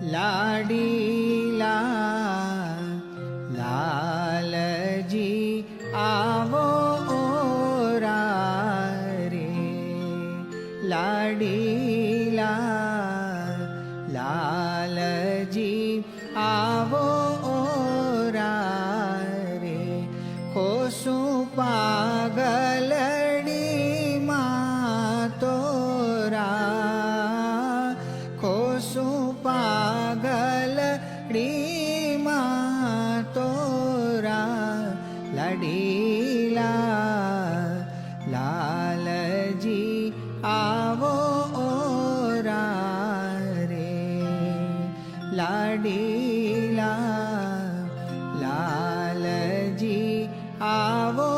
લાડીલા લાલજી આવો ઓરા રે લાડીલા લાલજી આવો ઓરા રે ખોસું પાગલડી માં તોરા ખોસું પાગલડી લડીલા લાલજી આવો ઓરા રે લાડીલા લાલજી આવો